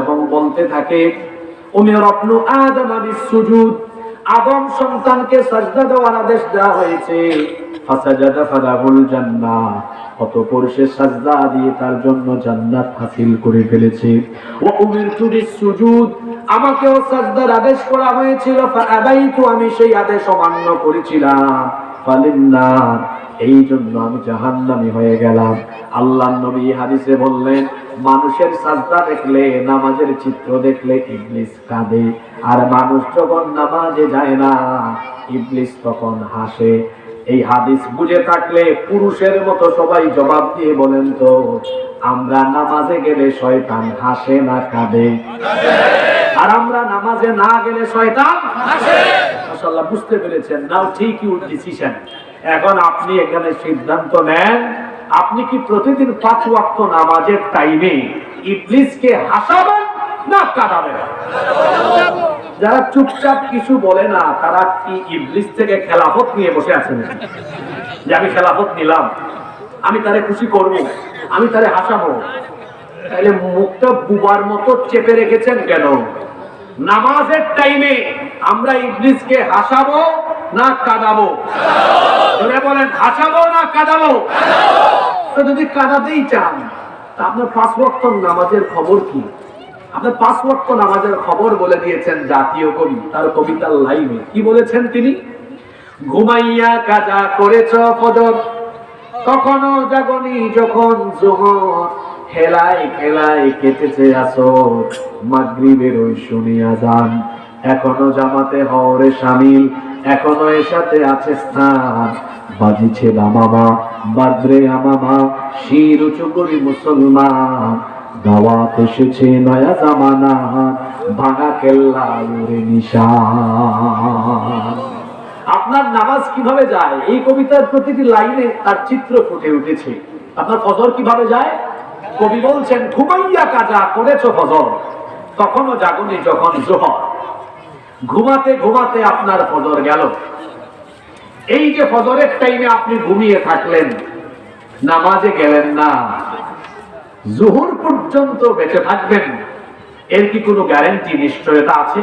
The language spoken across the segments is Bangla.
এবং বলতে থাকে, উমির রব্নু আদম বিসুজুদ আদম সন্তানকে সাজদা দেওয়ার আদেশ দেওয়া হয়েছে। সাজদা তার জন্য জান্নাত হাসিল করে ও আমাকেও সাজদার আদেশ করা হয়েছিল আমি সেই আদেশ অমান্য করেছিলাম। এই জন্য আমি জাহান্নামি হয়ে গেলাম। আল্লাহ নবী হাদিসে বললেন, মানুষের সাজদা দেখলে, নামাজের চিত্র দেখলে ইবলিস কাঁদে। আর মানুষ যখন নামাজে যায় না, ইবলিস তখন হাসে। এই হাদিস বুঝে থাকলে পুরুষের মতো সবাই জবাব দিয়ে বলেন তো, আমরা নামাজে গেলে শয়তান হাসে না কাঁদে? আর আমরা নামাজে না গেলে শয়তান মাশাআল্লাহ, বুঝতে পেরেছেন। নাও ঠিক ইউর ডিসিশন এখন আপনি এখানে সিদ্ধান্ত নেন, আপনি কি প্রতিদিন পাঁচ ওয়াক্ত নামাজের টাইমে ইবলিসকে হাসাবেন না কাঁদাবেন? যারা চুপচাপ কিছু বলে না, তারা কি ইবলিস থেকে খেলাফত নিয়ে বসে আছেন? যে আমি খেলাফত নিলাম, আমি তারে খুশি করব, আমি তারে হাসাবো। তাহলে মুখটা বুবার মতো চেপে রেখেছেন কেন? নামাজের টাইমে আমরা ইবলিসকে হাসাবো না কাঁদাবো। ধরে বলেন হাসাবো না কাঁদাবো? তো যদি কাঁদাতেই চান আপনার পাঁচ ওয়াক্ত নামাজের খবর কি? আপনার পাঁচ ওয়াক্ত নামাজের খবর বলে দিয়েছেন জাতীয় কবি, তার কবিতার লাইনে। কি বলেছেন তিনি? ঘুমাইয়া কাজা করেছ ফজর, কখনো জাগনি যখন জোহর খেলায় খেলায় কেটেছে আসর, মাগরিবের ওই শুনিয়া যান। এখনও জামাতে হরে সামিল এখনও এর সাথে আছে স্থান। বাজিছে মামা, বাদ্রে আমামা শির উঁচু করি মুসলমান। দাওয়াত এসেছে নয়া জামানা, ভাঙা কেল্লা উড়ে নিশান। আপনার নামাজ কীভাবে যায়? এই কবিতার প্রতিটি লাইনে তার চিত্র ফুটে উঠেছে। আপনার ফজর কীভাবে যায়? কবি বলছেন, ঘুমাইয়া কাজা করেছ ফজর তখনও জাগনি যখন জোহর। ঘুমাতে ঘুমাতে আপনার ফজর গেল। এই যে ফজরের টাইমে আপনি ঘুমিয়ে থাকলেন, নামাজে গেলেন না। জোহর পর্যন্ত বেঁচে থাকবেন, এর কি কোনো গ্যারেন্টি নিশ্চয়তা আছে?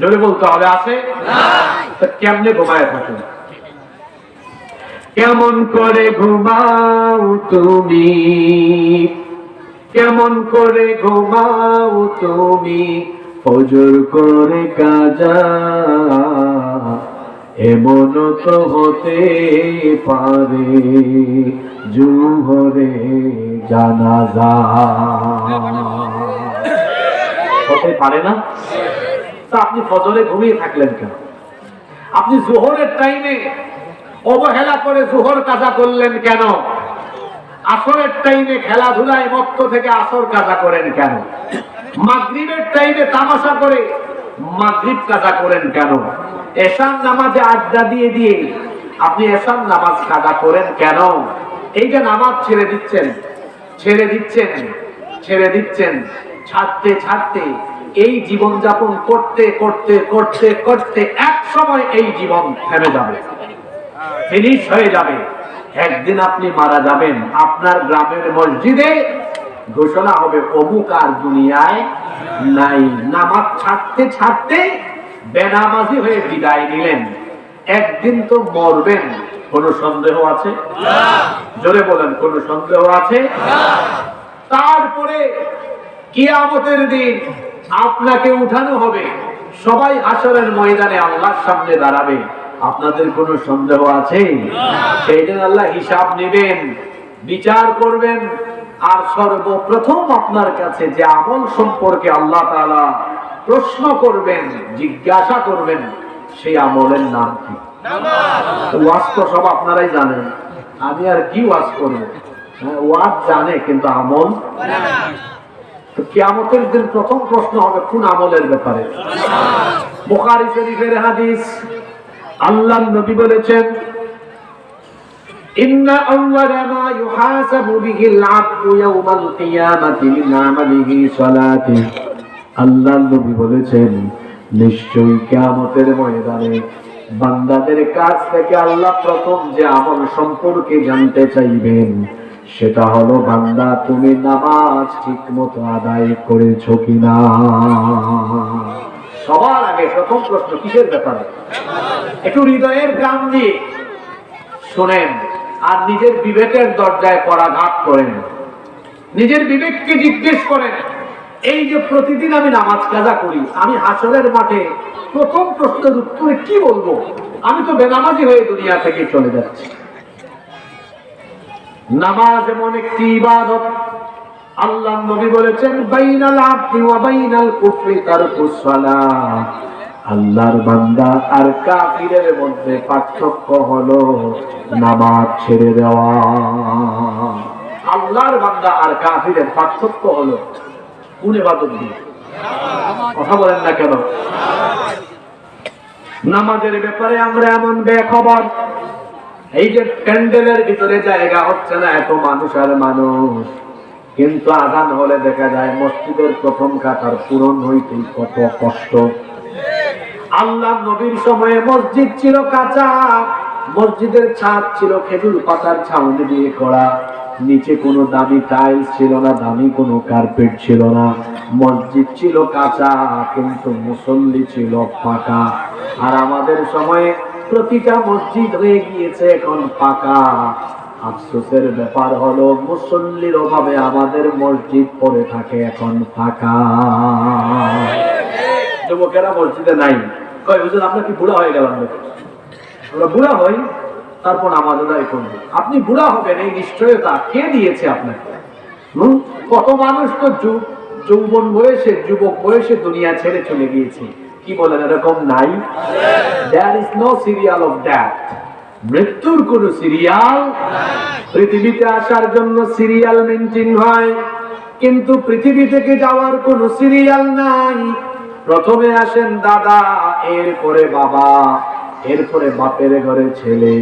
জোরে বলতে হবে, আছে? কেমনে ঘুমায় থাকেন? কেমন করে ঘুমাও তুমি? কেমন করে ঘুমাও তুমি? ফজর করে কাজা, এমন তো হতে পারে জুহরে জানাজা। হতে পারে না? তা আপনি ফজরে ঘুমিয়ে থাকলেন কেন? আপনি জোহরের টাইমে অবহেলা করে জোহর কাজা করলেন কেন? আসরের টাইমে খেলাধুলায় মত্ত থেকে আসর কাজা করেন কেন? মাগরিবের টাইমে তামাশা করে, মাগরিব কাজা করেন কেন? এসান নামাজে আড্ডা দিয়ে দিয়ে আপনি এসান নামাজ কাজা করেন কেন? এই যে নামাজ ছেড়ে দিচ্ছেন ছেড়ে দিচ্ছেন ছেড়ে দিচ্ছেন, ছাড়তে ছাড়তে, এই জীবন যাপন করতে করতে করতে করতে এক সময় এই জীবন থেমে যাবে ফিনিশ হয়ে যাবে। একদিন আপনি মারা যাবেন। আপনার গ্রামের মসজিদে ঘোষণা হবে, অমুক আর দুনিয়ায় নাই। নামাজ ছাড়তে ছাড়তে বেনামাজি হয়ে বিদায় নিলেন। একদিন তো মরবেন, কোনো সন্দেহ আছে? জোরে বলেন, কোনো সন্দেহ আছে? তারপরে কিয়ামতের দিন আপনাকে উঠানো হবে। সবাই আসরের ময়দানে আল্লাহর সামনে দাঁড়াবে। আপনাদের কোনো সন্দেহ আছে? সেই দিন আল্লাহ হিসাব নেবেন, বিচার করবেন। আর সর্বপ্রথম আপনার কাছে যে আমল সম্পর্কে আল্লাহ তাআলা প্রশ্ন করবেন জিজ্ঞাসা করবেন সেই আমলের নাম কি? ওয়াজ তো সব আপনারাই জানেন। আমি আর কি ওয়াজ করব? হ্যাঁ, ওয়াজ জানে কিন্তু আমল তো কিয়ামতের দিন প্রথম প্রশ্ন হবে কোন আমলের ব্যাপারে? বুখারী শরীফের হাদিস। আল্লাহ নবী বলেছেন إن أول ما يحاسب به العبد يوم القيامة من عمله صلاته আল্লাহ নবী বলেছেন নিশ্চয়ই কিয়ামতের ময়দানে বান্দাদের কাছ থেকে আল্লাহ প্রথম যে আমল সম্পর্কে জানতে চাইবেন সেটা হলো বান্দা তুমি নামাজ ঠিক মতো আদায় করেছো কিনা সবার আগে প্রথম প্রশ্ন কিসের ব্যাপারে একটু হৃদয়ের গান দিয়ে শোনেন আর নিজের বিবেকের দরজায় পরাঘাত করেন নিজের বিবেককে জিজ্ঞেস করেন এই যে প্রতিদিন আমি নামাজ কাজা করি, আমি হাসরের মাঠে প্রথম প্রশ্নের উত্তরে কি বলব? আমি তো বেনামাজি হয়ে দুনিয়া থেকে চলে যাচ্ছি। নামাজ এমন একটি ইবাদত, আল্লাহ নবী বলেছেন, বাইনাল আবদি ওয়া বাইনাল কুফরি তারকুস সালাহ আল্লাহর বান্দা আর কাফিরের মধ্যে পার্থক্য হলো নামাজ ছেড়ে দেওয়া। আল্লাহর বান্দা আর কাফিরের পার্থক্য হলো কোন ইবাদত দিয়ে। কথা বলেন না কেন? নামাজের ব্যাপারে আমরা এমন বেখবর। এই যে প্যান্ডেলের ভিতরে জায়গা হচ্ছে না, এত মানুষ আর মানুষ। কিন্তু আজান হলে দেখা যায় মসজিদের প্রথম কাতার পূরণ হইতে কত কষ্ট। আল্লাহ নবীর সময়ে মসজিদ ছিল কাঁচা, মসজিদের ছাদ ছিল খেজুর পাতার ছাউনি দিয়ে করা নিচে কোনো দামি টাইলস ছিল না, দামি কোনো কার্পেট ছিল না। মসজিদ ছিল কাঁচা, কিন্তু মুসল্লি ছিল পাকা আর আমাদের সময়ে প্রতিটা মসজিদ হয়ে গিয়েছে এখন পাকা। আফসোসের ব্যাপার হলো, মুসল্লির অভাবে আমাদের মসজিদ পড়ে থাকে এখন ফাঁকা। যুবকেরা মসজিদে নাই। কয়, হুজুর, আমরা কি বুড়া হয়ে গেলাম? আমরা বুড়া হই, তারপর নামাজ আদায় করব। আপনি বুড়া হবেন, এই নিশ্চয়তা কে দিয়েছে আপনাকে? কত মানুষ তো যৌবন বয়সে, যুবক বয়সে দুনিয়া ছেড়ে চলে গিয়েছে। কি বলেন, এরকম নাই? There is no serial of death মৃত্যুর কোন সিরিয়াল পৃথিবীতে আসার জন্য সিরিয়াল মেনটেন হয়। কিন্তু পৃথিবী থেকে যাওয়ার কোন সিরিয়াল নাই। প্রথমে আসেন দাদা এরপরে বাবা এরপরে বাপের ঘরে ছেলে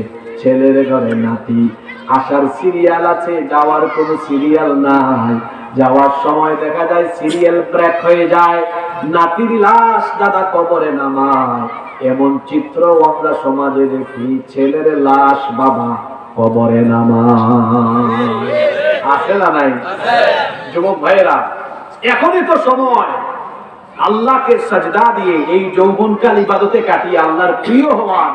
ছেলের ঘরে নাতি। আসার সিরিয়াল আছে যাওয়ার কোনো সিরিয়াল নাই। যাওয়ার সময় দেখা যায় সিরিয়াল ব্রেক হয়ে যায়। নাতির লাশ দাদা কবরে নামায়। এমন চিত্র আমরা সমাজে দেখি ছেলের লাশ বাবা কবরে নামায়। আসে না নাই? যুবক ভাইয়েরা এখনই তো সময়। আল্লাহকে সাজদা দিয়ে এই যৌবনকাল ইবাদতে কাটিয়ে আল্লাহর প্রিয় হওয়ার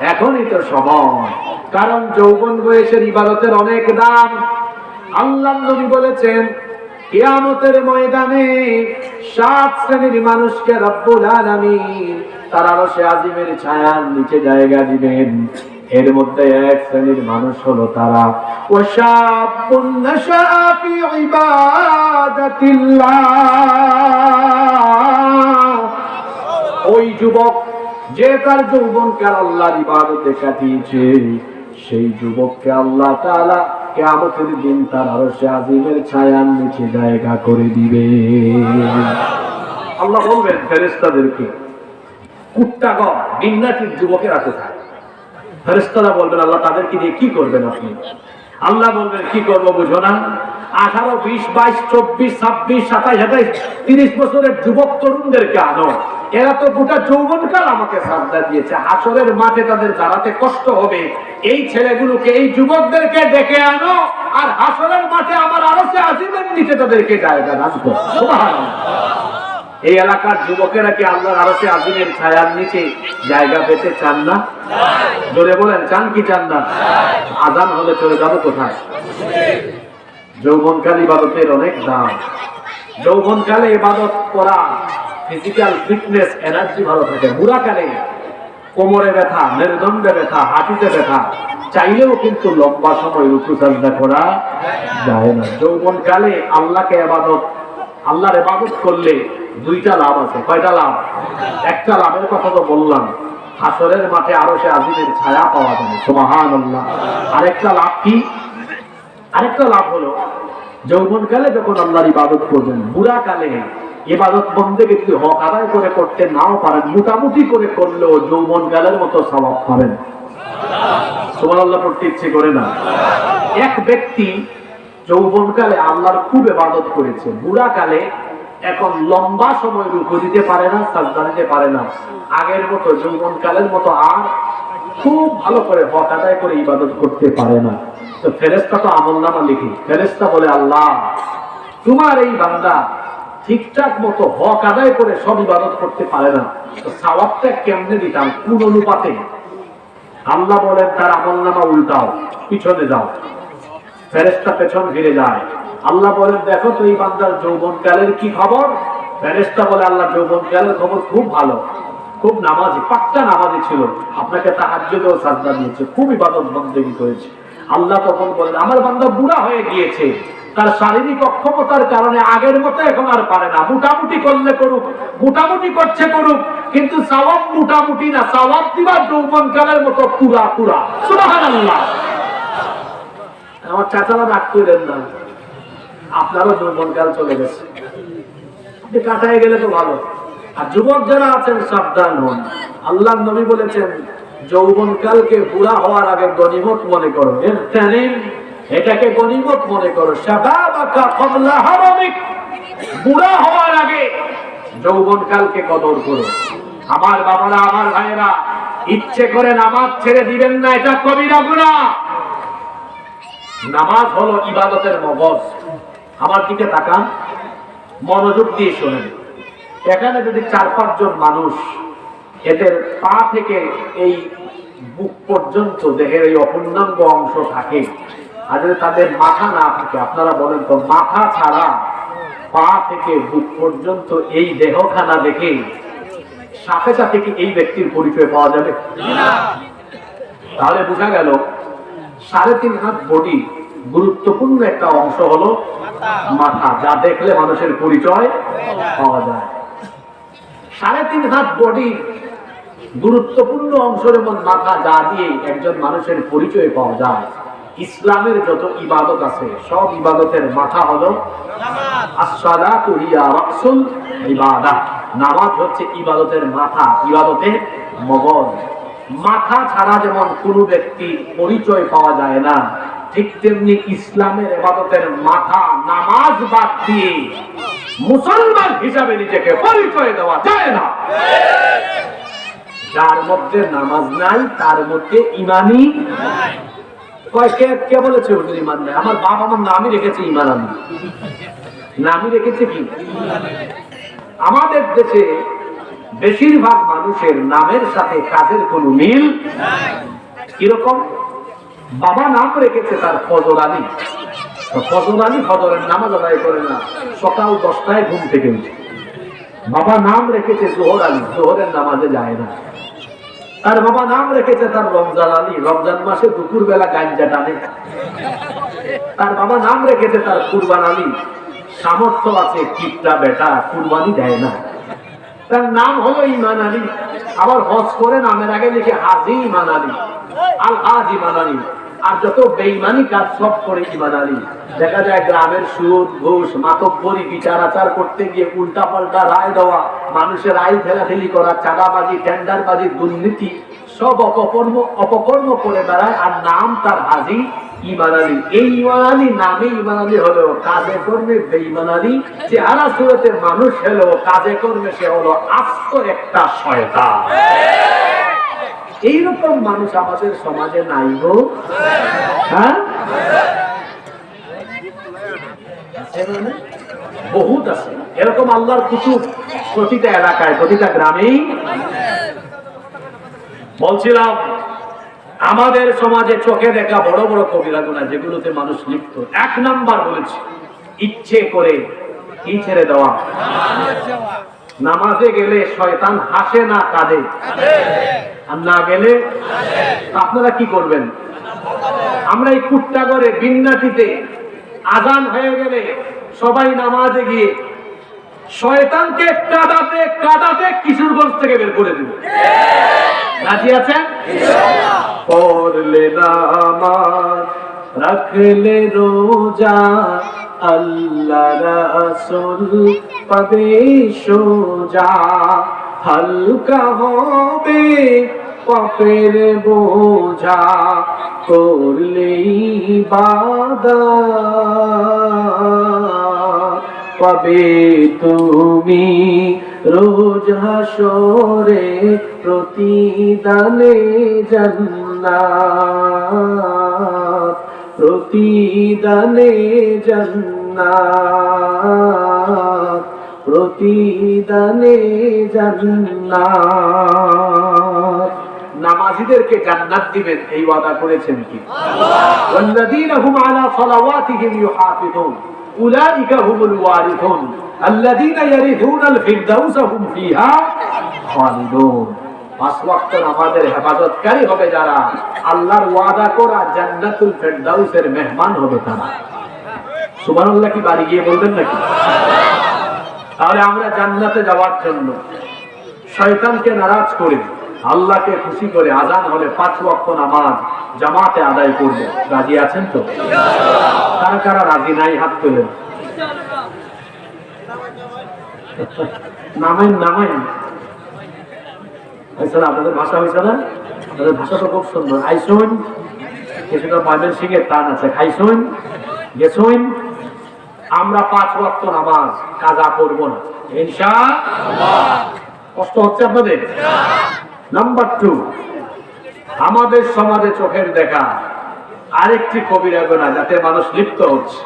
এখনই তো সময়। কারণ যৌবন বয়সের ইবাদতের অনেক দাম। আল্লাহ নবী বলেছেন, কিয়ামতের ময়দানে সাত শ্রেণির মানুষকে রব্বুল আলামিন, তার আরশে আজিমের ছায়ার নিচে জায়গা দিবেন। এর মধ্যে এক শ্রেণির মানুষ হলো তারা। ওই যুবক যে তার যৌবনকাল আল্লাহর ইবাদতে কাটিয়েছে সেই যুবককে আল্লাহ তাআলা কিয়ামতের দিন তার আরশে আজিমের ছায়ার নিচে জায়গা করে দিবে। আল্লাহ বলবেন ফেরেশতাদেরকে কুট্টাগর বিন্নাটির যুবকেরা কোথায়? ফেরেশতারা বলবেন, আল্লাহ তাদেরকে দিয়ে কি করবেন আপনি? আল্লাহ বলবেন, কি করব বুঝো না? আঠারো, বিশ, বাইশ, চব্বিশ, ছাব্বিশ, সাতাইশ, আঠাইশ, তিরিশ বছরের যুবক তরুণদেরকে আনো। এরা তো গোটা যৌবনকাল আমাকে সাজদা দিয়েছে। আসরের মাঠে তাদের দাঁড়াতে কষ্ট হবে। এই ছেলেগুলোকে, এই যুবকদেরকে ডেকে আনো আর হাসরের মাঠে আমার আরও সে আজিমের নিচে তাদেরকে জায়গা সুবহানাল্লাহ। এই এলাকার যুবকেরা কি আল্লাহর আরশে আজিমের ছায়ার নিচে জায়গা পেতে চান না? জোরে বলেন, চান কি চান না? আজান হলে চলে যাব কোথায়? যৌবনকাল ইবাদতের অনেক দাম। যৌবনকালে ইবাদত করা ফিজিক্যাল ফিটনেস এনার্জি ভালো থাকে। বুড়াকালে কোমরে ব্যথা, মেরুদণ্ডে ব্যথা, হাঁটুতে ব্যথা, চাইলেও কিন্তু লম্বা সময় রুকু সাজদা করা যায় না। যৌবনকালে আল্লাহকে ইবাদত আল্লাহর ইবাদত করলে দুইটা লাভ আছে। কয়টা লাভ? একটা লাভের কথা তো বললাম। হাসরের মাঠে আরও সে আজিমের ছায়া পাওয়া যাবে। সুবহান আল্লাহ আরেকটা লাভ কি? আরেকটা লাভ হলো, যৌবনকালে যখন আল্লাহর ইবাদত করবেন বুড়া কালে ইবাদত বন্ধে যদি হক আদায় করে করতে নাও পারেন, মোটামুটি করে করলেও যৌবনকালের মতো স্বভাব পাবেন। তোমার আল্লাহ পড়তে ইচ্ছে করে না। এক ব্যক্তি যৌবনকালে আল্লাহর খুব ইবাদত করেছে। বুড়া কালে এখন লম্বা সময় রুকু দিতে পারে না, সাজদা দিতে পারে না। আগের মতো যৌবনকালের মতো আর খুব ভালো করে হক আদায় করে ইবাদত করতে পারে না। তো ফেরেস্তা তো আমল নামা লিখি ফেরেস্তা বলে, আল্লাহ, তোমার এই বান্দা ঠিকঠাক মতো হক আদায় করে সব ইবাদত করতে পারে না। তো সাওয়াবটা কেমনে দিতাম? কোন অনুপাতে? আল্লাহ বলেন, তার আমল নামা উল্টাও, পিছনে যাও। ফেরেস্তা পেছন ফিরে যায়। আল্লাহ বলেন, দেখো তো এই বান্দার যৌবনকালের কি খবর? ফেরেস্তা বলে, আল্লাহ যৌবনকালের খবর খুব ভালো। খুব নামাজি পাক্কা নামাজি ছিল। আপনাকে তাহাজ্জুদেও সাজদা দিয়েছে, খুব ইবাদত বন্দেগী করেছে। আল্লাহ তখন বলেন আমার বান্দা বুড়া হয়ে গিয়েছে। তার শারীরিক অক্ষমতার কারণে আগের মতো এখন আর পারে না। মোটামুটি করলে করুক, মোটামুটি করছে করুক, কিন্তু সওয়াব মোটামুটি না। সওয়াব দিবার যৌবনকালের মতো পুরা পুরা। সুবহানাল্লাহ। আমার চাচারা রাগ করেন না। আপনারও যৌবনকাল চলে গেছে। আপনি কাটায় গেলে তো ভালো। আর যুবক যারা আছেন, সাবধান হন। আল্লাহ নবী বলেছেন, যৌবনকালকে বুড়া হওয়ার আগে গনিমত মনে করো। এটাকে গনিমত মনে করো। বুড়া হওয়ার আগে যৌবনকালকে কদর করো। আমার বাবারা, আমার ভাইয়েরা, ইচ্ছে করে নামাজ ছেড়ে দিবেন না, এটা কবিরা গুনাহ। নামাজ হলো ইবাদতের মগজ। আমার দিকে তাকান মনোযোগ দিয়ে শোনেন। এখানে যদি চার পাঁচজন মানুষ এদের পা থেকে এই বুক পর্যন্ত দেহের এই অপূর্ণাঙ্গ অংশ থাকে আর যদি তাদের মাথা না থাকে আপনারা বলেন তো মাথা ছাড়া পা থেকে বুক পর্যন্ত এই দেহখানা দেখে সাথে সাথে কি এই ব্যক্তির পরিচয় পাওয়া যাবে? তাহলে বোঝা গেল সাড়ে তিন হাত বডি গুরুত্বপূর্ণ একটা অংশ হলো মাথা, যা দেখলে মানুষের পরিচয় পাওয়া যায়। সাড়ে তিন হাত বডি গুরুত্বপূর্ণ অংশের যেমন মাথা, যা দিয়ে একজন মানুষের পরিচয় পাওয়া যায়। ইসলামের যত ইবাদত আছে, সব ইবাদতের মাথা হলো ইবাদাহ। নামাজ হচ্ছে ইবাদতের মাথা ইবাদতের মগজ। মাথা ছাড়া যেমন কোনো ব্যক্তির পরিচয় পাওয়া যায় না, ঠিক তেমনি ইসলামের এবাদতের মাথা নামাজ বাদ দিয়ে মুসলমান হিসাবে নিজেকে পরিচয় দেওয়া যায় না। যার মধ্যে নামাজ নাই, তার মধ্যে ইমানই কয় কে বলেছে ওদের ইমান নাই? আমার বাপ আমার নামই রেখেছে ইমান আমি। নামই রেখেছে কি? আমাদের দেশে বেশিরভাগ মানুষের নামের সাথে কাজের কোনো মিল কীরকম? বাবা নাম রেখেছে তার ফজর আলী। ফজর আলী ফজরের নামাজ আদায় করে না, সকাল দশটায় ঘুম থেকে উঠে। বাবা নাম রেখেছে জোহর আলী, জোহরের নামাজে যায় না। তার বাবা নাম রেখেছে তার রমজান আলী, রমজান মাসে দুপুর বেলা গাঞ্জা টানে। তার বাবা নাম রেখেছে তার কুরবান আলী। সামর্থ্য আছে, কিপটা বেটা কুরবানি দেয় না। তার নাম হলো ইমান আলী। আবার হজ করে নামের আগে লিখে হাজি ইমান আলী, আল হাজ ইমান আলী। আর যত বেইমানি কাজ সব করে ইমান আলী। দেখা যায় গ্রামের সুদ, ঘুষ, মাতব্বরি, বিচার আচার করতে গিয়ে উল্টা পাল্টা রায় দেওয়া, মানুষের আয় ঠেলাঠেলি করা, চাঁদাবাজি, টেন্ডারবাজি, দুর্নীতি সব অপকর্ম অপকর্ম করে বেড়ায়। আর নাম তার হাজি ইমান আলী। এই ইমান আলী নামে ইমান আলী হলো কাজে কর্মে বেইমান আলী। চেহারা সুরতের মানুষ হলো, কাজে কর্মে সে হলো আস্ত একটা শয়তান। এইরকম মানুষ আমাদের সমাজে নাই গো। হ্যাঁ? বহুত আছে। এরকম আল্লাহর কিছু প্রতিটা এলাকায়, প্রতিটা গ্রামেই বলছিলাম, আমাদের সমাজে চোখে দেখা বড় বড় কবিরা গুণা যেগুলোতে মানুষ লিপ্ত। এক নাম্বার বলেছি, ইচ্ছে করে কি ছেড়ে দেওয়া? নামাজে গেলে শয়তান হাসে না কাঁদে? আর না গেলে আপনারা কি করবেন? আমরা এই কুট্টাগড়ে বিন্নাটিতে আজান হয়ে গেলে সবাই নামাজে গিয়ে শয়তানকে কাটাতে কাটাতে কিশোরগঞ্জ থেকে বের করে দেব। রাজি আছেন? পড়লে নামাজ রাখলে রোজা, আল্লাহ রাসূল পাবে সোজা। হালকা হবে পাপের বোঝা করলে বাদা পাবে তুমি রোজ হাসরে প্রতিদানে জান্নাত প্রতিদানে জান্নাত প্রতিদানে জান্নাত। নামাজিদেরকে জান্নাত দিবেন এই ওয়াদা করেছেন কি? আল্লাহ। ওয়াল্লাযীনা হুম আলা সালাওয়াতিহিম ইউহাফিজুন উলাইকা হুমুল ওয়ারিসুন। আল্লাযীনা হেফাজতকারী হবে যারা। আল্লাহর ওয়াদা করা জান্নাতুল ফেরদাউসের মেহমান হবে তারা। সুবহানাল্লাহ কি বাড়ি গিয়ে বলবেন নাকি? তাহলে আমরা জান্নাতে যাওয়ার জন্য শয়তানকে নারাজ করি। আল্লাহকে খুশি করে আজান হলে পাঁচ ওয়াক্ত নামাজ জামাতে আদায় করবে। রাজি আছেন তো? কারা কারা রাজি? নাই, হাত তোলেন। নামেন নামেন। আপনাদের ভাষা হয়েছে না? আপনাদের ভাষা তো খুব সুন্দর। আইসুন কিছুটা সিং এর টান আছে। খাইসুন গেছুন আমরা পাঁচ ওয়াক্ত নামাজ কাজা করব না। ইনশা কষ্ট হচ্ছে আপনাদের? নাম্বার টু আমাদের সমাজে চোখের দেখা আরেকটি কবিরা গোনা যাতে মানুষ লিপ্ত হচ্ছে।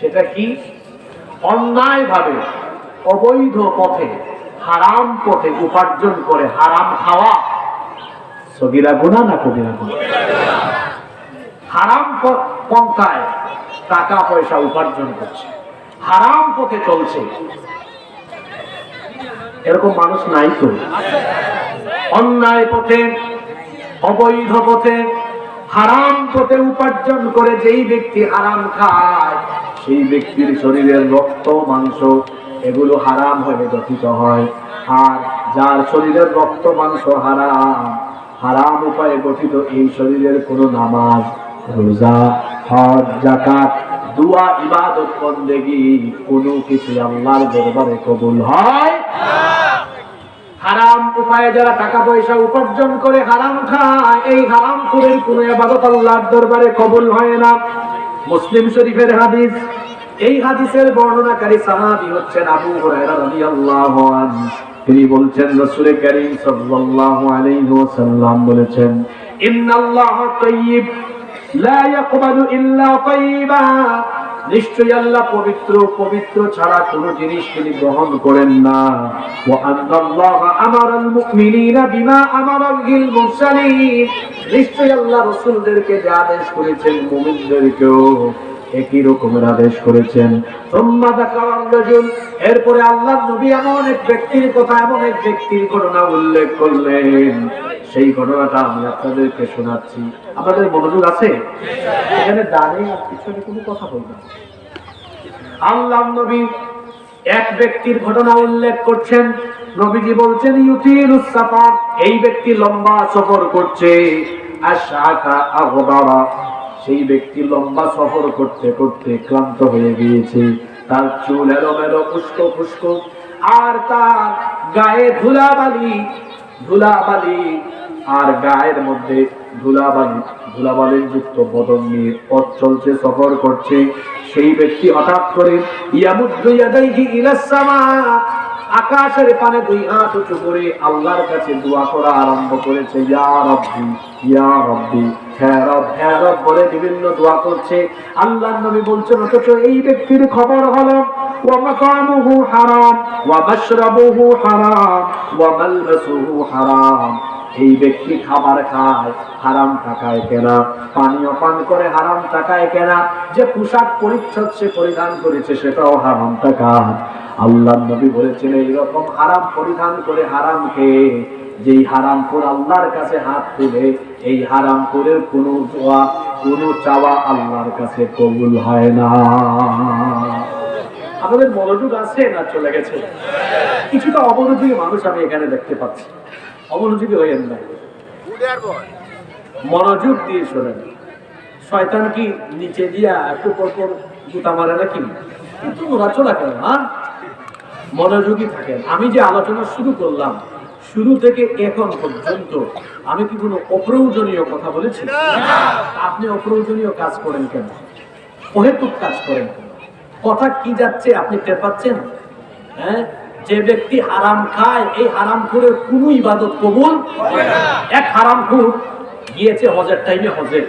সেটা কি? অন্যায় ভাবে অবৈধ পথে, হারাম পথে উপার্জন করে হারাম খাওয়া। সগিরা গুণা না কবিরা গুণা? হারাম পন্থায় টাকা, পয়সা উপার্জন করছে। হারাম পথে চলছে। এরকম মানুষ নাই তো? অন্যায় পথে, অবৈধ পথে, হারাম পথে উপার্জন করে যেই ব্যক্তি হারাম খায়, সেই ব্যক্তির শরীরের রক্ত, মাংস, এগুলো হারাম হয়ে গঠিত হয়। আর যার শরীরের রক্ত, মাংস হারাম হারাম উপায়ে গঠিত এই শরীরের কোনো নামাজ, রোজা, হজ জাকাত দুয়া, ইবাদত, বন্দেগি, কোনো কিছু আল্লাহর দরবারে কবুল হয় হারাম উপায়ে যারা টাকা পয়সা উপার্জন করে হারাম খায়, এই হারাম করে কোন আবাদত আল্লাহর দরবারে কবুল হয় না। মুসলিম শরীফের হাদিস, এই হাদিসের বর্ণনাকারী সাহাবী হচ্ছেন আবু হুরায়রা রাদিয়াল্লাহু আনহু। তিনি বলছেন, রাসূল করিম সাল্লাল্লাহু আলাইহি ওয়াসাল্লাম বলেছেন, ইন্নাল্লাহা তাইয়্যিব, লা ইয়াকবালু ইল্লা তাইয়্যিবা। নিশ্চয়ই আল্লাহ পবিত্র পবিত্র ছাড়া কোন জিনিস তিনি গ্রহণ করেন না। নিশ্চয়ই আল্লাহ রসুলদেরকে যে আদেশ করেছেন মুমিনদেরকেও। একই রকমের আদেশ করেছেন। এরপরে আল্লাহ নবী এমন এক ব্যক্তির কথা, এমন এক ব্যক্তির ঘটনা উল্লেখ করলেন। সেই ঘটনাটা আমি আপনাদেরকে শোনাচ্ছি। আপনাদের মনোযোগ আছে? এখানে দাঁড়িয়ে আর পিছনে কোনো কথা বলবেন আল্লাহ নবী এক ব্যক্তির ঘটনা উল্লেখ করছেন। নবীজি বলছেন ইউতিরুস এই ব্যক্তি লম্বা সফর করছে। আশাকা আগবারা সেই ব্যক্তি লম্বা সফর করতে করতে ক্লান্ত হয়ে গিয়েছে। তার চুল এলোমেলো উস্কো ফুস্কো আর তার গায়ে ধুলাবালি ধুলাবালি। আর গায়ের মধ্যে ধুলাবালি ধুলাবালির যুক্ত বদন নিয়ে পথ চলছে, সফর করছে। সেই ব্যক্তি হঠাৎ করে আকাশের পানে দুই হাত উঁচু করে আল্লাহর কাছে দোয়া করা আরম্ভ করেছে, ইয়া রব্বি ইয়া রব্বি। হ্যাঁ রব হ্যাঁ রব বলে বিভিন্ন দোয়া করছে। আল্লাহ নবী বলছেন, অথচ এই ব্যক্তির খবর হলো ومطعمه حرام ومشربه حرام وملبسه حرام এই ব্যক্তি খাবার খায় হারাম টাকায় কেনা পানীয় পান করে হারাম টাকায় কেনা যে পোশাক পরিচ্ছদ সে পরিধান করেছে সেটাও হারাম টাকা আল্লাহ নবী বলেছেন এইরকম হারাম পরিধান করে হারাম খেয়ে যেই হারাম করে আল্লাহর কাছে হাত তুলে এই হারাম করে কোনো দোয়া কোনো চাওয়া আল্লাহর কাছে কবুল হয় না আমাদের মনোযোগ আছে না চলে গেছে? কিছুটা অমনোযোগী মানুষ আমি এখানে দেখতে পাচ্ছি। অমনোযোগী হয়ে না মনোযোগ দিয়ে শোনেন। শয়তান কি নিচে দিয়া একটু পর পর জুতা মারে নাকি? কিন্তু নড়াচড়া করে না মনোযোগী থাকেন। আমি যে আলোচনা শুরু করলাম শুরু থেকে এখন পর্যন্ত আমি কি কোনো অপ্রয়োজনীয় কথা বলেছি? আপনি অপ্রয়োজনীয় কাজ করেন কেন? অহেতুক কাজ করেন কেন? কথা কি যাচ্ছে আপনি টের পাচ্ছেন হ্যাঁ যে ব্যক্তি হারাম খায় এই হারাম খুরের কোনো ইবাদত কবুল এক হারাম খুর গিয়েছে হজের টাইমে হজে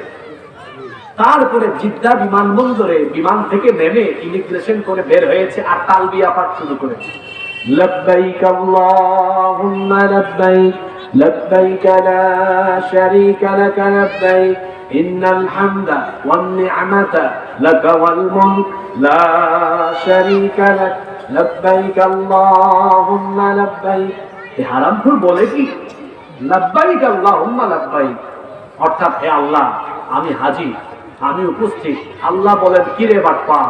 তারপরে জিদ্দা বিমানবন্দরে বিমান থেকে নেমে ইমিগ্রেশন করে বের হয়েছে আর তালবিয়া পাঠ শুরু করেছে لبيك اللهم لبيك لبيك لا شريك لك لبيك إن الحمد والنعمة لك والملك لا شريك لك لبيك اللهم لبيك এই হারামপুর বলে কি লব্বাইক আল্লাহুম্মা লব্বাইক অর্থাৎ হে আল্লাহ আমি হাজি আমি উপস্থিত আল্লাহ বলেন কিরে বাটপা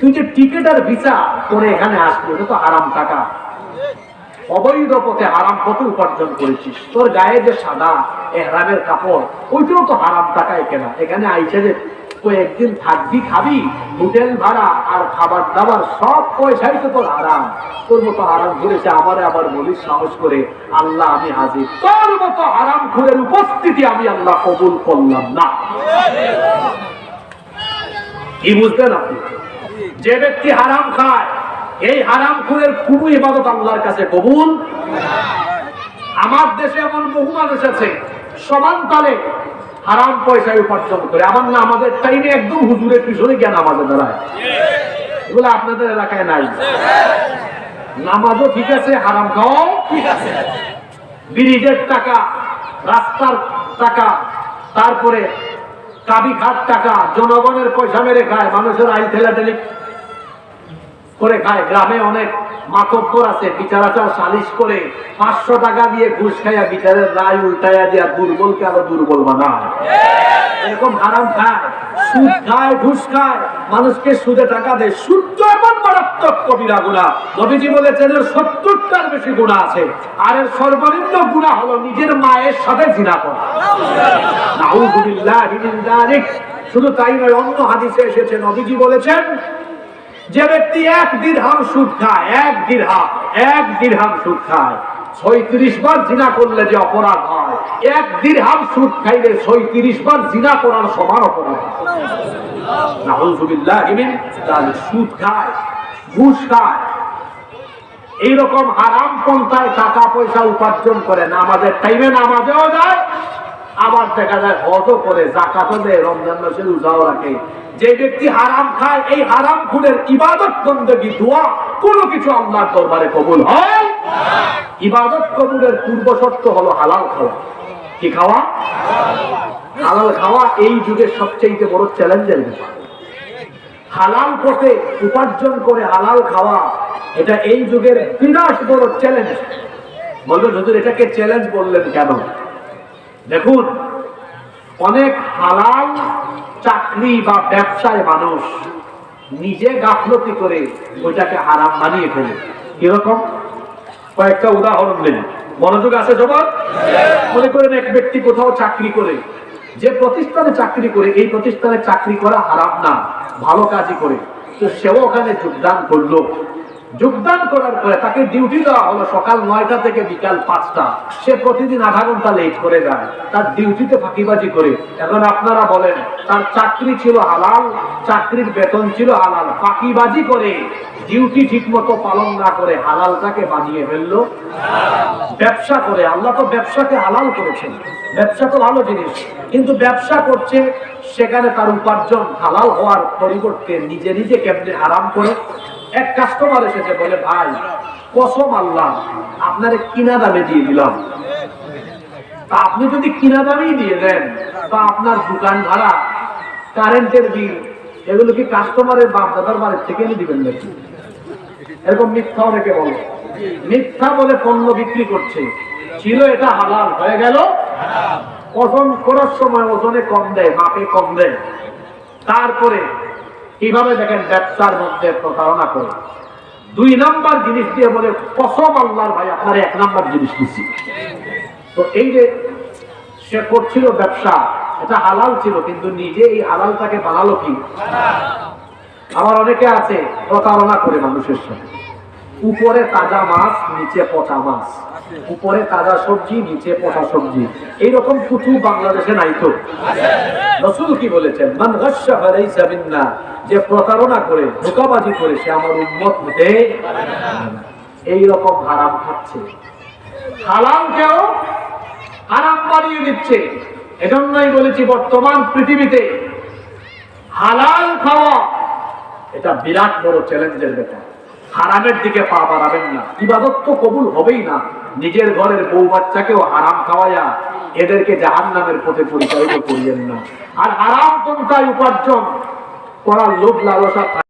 তুই যে টিকিট আর ভিসা করে এখানে আসলি এটা তো আরাম টাকা অবৈধ পথে হারাম পথে উপার্জন করেছিস। তোর গায়ে যে সাদা এহরামের কাপড়, ওইটাও তো হারাম টাকায় কেনা। এখানে আইসে যে কয়েকদিন থাকবি, খাবি, হোটেল ভাড়া আর খাবার দাবার, সব পয়সাই তো তোর আরাম তোর মতো আরাম ঘুরেছে, আমারে আবার বলিস সাহস করে, আল্লাহ আমি হাজির। তোর মতো আরাম ঘুরের উপস্থিতি আমি আল্লাহ কবুল করলাম না। কি বুঝলেন আপনি? যে ব্যক্তি হারাম খায় এই হারাম খুরের কোনো ইবাদত আল্লাহর কাছে কবুল। আমার দেশে এমন বহু মানুষ আছে, সমান তালে হারাম পয়সায় উপার্জন করে। আমার না, আমাদের টাইমে একদম হুজুরের পিছনে গিয়ে নামাজে দাঁড়ায় এগুলো আপনাদের এলাকায় নাই। নামাজও ঠিক আছে, হারাম খাওয়াও ঠিক আছে। ব্রিজের টাকা, রাস্তার টাকা, তারপরে কাবি খাট টাকা, জনগণের পয়সা মেরে খায়, মানুষের আইন ঠেলাঠেলি করে খায়। গ্রামে অনেক মাতব্বর আছে বিচারাচার সালিশ করে পাঁচশো টাকা দিয়ে ঘুষ খাইয়া বিচারের রায় উল্টাইয়া দিয়া দুর্বলকে আরও দুর্বল বানায়। এরকম হারাম খায়। সুদ খায়, ঘুষ খায়। মানুষকে সুদে টাকা দেয়। তো এমন মারাত্মক কবিরা গুণা। নবীজি বলেছেন, এর সত্তরটার বেশি গুণা আছে। আর এর সর্বনিম্ন গুণা হলো নিজের মায়ের সাথে জিনা করা। শুধু তাই নয়, অন্য হাদিসে এসেছে, নবীজি বলেছেন যে ব্যক্তি এক দিরহাম সুদ খায়, এক দিরহাম এক দিরহাম সুদ খায়, ছয়ত্রিশ বার জিনা করলে যে অপরাধ হয়, এক দিরহাম সুদ খাইলে ছয়ত্রিশ বার জিনা করার সমান অপরাধ মিন সুদ খায়, ঘুষ খায়। এইরকম হারাম পন্থায় টাকা পয়সা উপার্জন করে নামাজের টাইমে নামাজেও যায়, আবার দেখা যায় হজও করে, জাকাতও দেয়, রমজান মাসে রোজাও রাখে। যে ব্যক্তি হারাম খায়, এই হারাম খুনের ইবাদত বন্দী দোয়া, কোনো কিছু আল্লাহর দরবারে কবুল হয়? ইবাদত কবুলের পূর্ব শর্ত হলো হালাল খাওয়া। কি খাওয়া? হালাল খাওয়া এই যুগের সবচেয়ে বড় চ্যালেঞ্জের ব্যাপার হালাল পথে উপার্জন করে হালাল খাওয়া, এটা এই যুগের বিরাট বড় চ্যালেঞ্জ। বলবেন হুজুর, এটাকে চ্যালেঞ্জ বললেন কেন? দেখুন, অনেক হালাল চাকরি বা ব্যবসায় মানুষ, নিজে গাফলতি করে ওইটাকে হারাম বানিয়ে ফেলে কীরকম? কয়েকটা উদাহরণ দিন। মনোযোগ আছে জবাব? মনে করেন এক ব্যক্তি কোথাও চাকরি করে, যে প্রতিষ্ঠানে চাকরি করে, এই প্রতিষ্ঠানে চাকরি করা হারাম না, ভালো কাজই করে। তো সেও ওখানে যোগদান করল। যোগদান করার পরে তাকে ডিউটি দেওয়া হলো সকাল নয়টা থেকে বিকাল পাঁচটা। সে প্রতিদিন আধা ঘণ্টা লেট করে যায়। তার ডিউটিতে ফাঁকিবাজি করে। এখন আপনারা বলেন, তার চাকরি ছিল হালাল, চাকরির বেতন ছিল হালাল। ফাঁকিবাজি করে ডিউটি ঠিক মতো পালন না করে হালালটাকে বানিয়ে ফেলল। ব্যবসা করে। আল্লাহ তো ব্যবসাকে হালাল করেছেন। ব্যবসা তো ভালো জিনিস। কিন্তু ব্যবসা করছে, সেখানে তার উপার্জন হালাল হওয়ার পরিবর্তে নিজে নিজে কেমনে আরাম করে? এক কাস্টমার এসেছে, বলে, ভাই, কসম আল্লাহ, আপনারে কিনা দামে দিয়ে দিলাম। তা আপনি যদি কিনা দামেই দিয়ে দেন তা আপনার দোকান ভাড়া, কারেন্টের বিল, এগুলো কি কাস্টমারের বাপ দাদার বাড়ির থেকে এনে দিবেন নাকি? এরকম মিথ্যা অনেকে বলে। মিথ্যা বলে পণ্য বিক্রি করছে। ছিল এটা হালাল, হয়ে গেল। ওজন করার সময় ওজনে কম দেয়, মাপে কম দেয়। তারপরে কীভাবে দেখেন ব্যবসার মধ্যে প্রতারণা করে? দুই নাম্বার জিনিস দিয়ে বলে, কসম আল্লাহর ভাই, আপনার এক নাম্বার জিনিস দিচ্ছি তো এই যে সে করছিল ব্যবসা, এটা হালাল ছিল, কিন্তু নিজে এই হালালটাকে বানালো কি? আমার অনেকে আছে, প্রতারণা করে মানুষের সাথে। উপরে তাজা মাছ, নিচে পচা মাছ। উপরে তাজা সবজি, নিচে পচা সবজি। এইরকম কুতু বাংলাদেশে নাই তো? রসুল কি বলেছেন? গাসসা যে প্রতারণা করে, ধোকাবাজি করে, সে আমার উম্মত হতে পারে না। এই রকম হারাম খাচ্ছে। হালালকেও হারাম বানিয়ে দিচ্ছে। এজন্যই বলেছি বর্তমান পৃথিবীতে হালাল খাওয়া, এটা বিরাট বড় চ্যালেঞ্জের ব্যাপার। হারামের দিকে পা বাড়াবেন না। ইবাদত তো কবুল হবেই না। নিজের ঘরের বউ বাচ্চাকেও হারাম খাওয়াইয়া এদেরকে জাহান নামের পথে পরিচালিত করিয়েন না। আর হারাম তোমায় উপার্জন করার লোভ লালসা